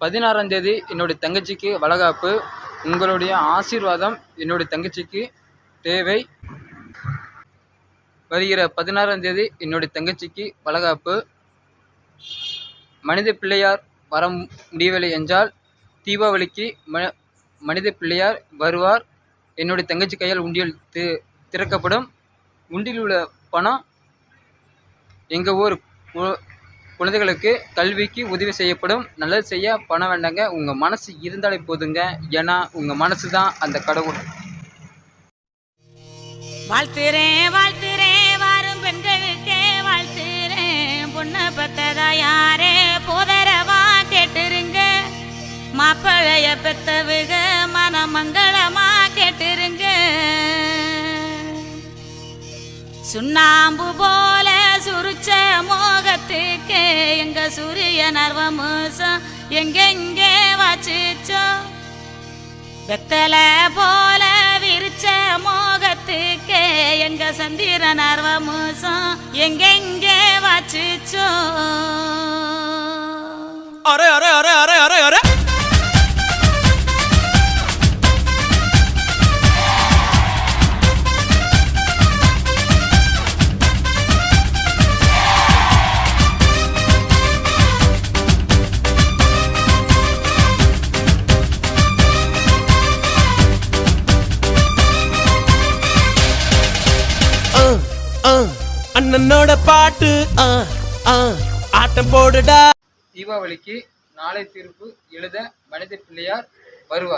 பதினாறாம் தேதி என்னுடைய தங்கச்சிக்கு வளகாப்பு. உங்களுடைய ஆசீர்வாதம் என்னுடைய தங்கச்சிக்கு தேவை. வருகிற பதினாறாம் தேதி என்னுடைய தங்கச்சிக்கு வளகாப்பு. மனித பிள்ளையார் வர முடியவில்லை என்றால் தீபாவளிக்கு ம மனித பிள்ளையார் வருவார். என்னுடைய தங்கச்சி கையால் உண்டியல் தி திறக்கப்படும். உண்டியில் உள்ள பணம் எங்கள் ஊர் குழந்தைகளுக்கு கல்விக்கு உதவி செய்யப்படும். நல்லது செய்ய பணம் வேண்டாங்க. உங்கள் மனசு இருந்தாலே போதுங்க. ஏன்னா உங்கள் மனசு தான் அந்த கடவுள். வாழ்த்துறேன் வாழ்த்துறேன். வாரும் பெண்களுக்கே வாழ்த்துறேன். பொண்ணை பெத்ததா யாரே? போதரவா கேட்டுருங்க. மாப்பிளைய பெத்தவுக மனமங்களமா கேட்டுருங்க. சுண்ணாம்பு போல சுருச்ச மோகத்துக்கு எங்க சூரிய நர்வமுசம் எங்கெங்கே வச்சுச்சோ வெத்தல போல விரிச்ச மோகத்துக்கே எங்க சந்திர நர்வமுசம் எங்கெங்கே வச்சுச்சோ அண்ணனோட பாட்டு ஆ, ஆட்டம் போடுடா. தீபாவளிக்கு நாளை தீர்ப்பு எழுத மனித பிள்ளையார் வருவார்.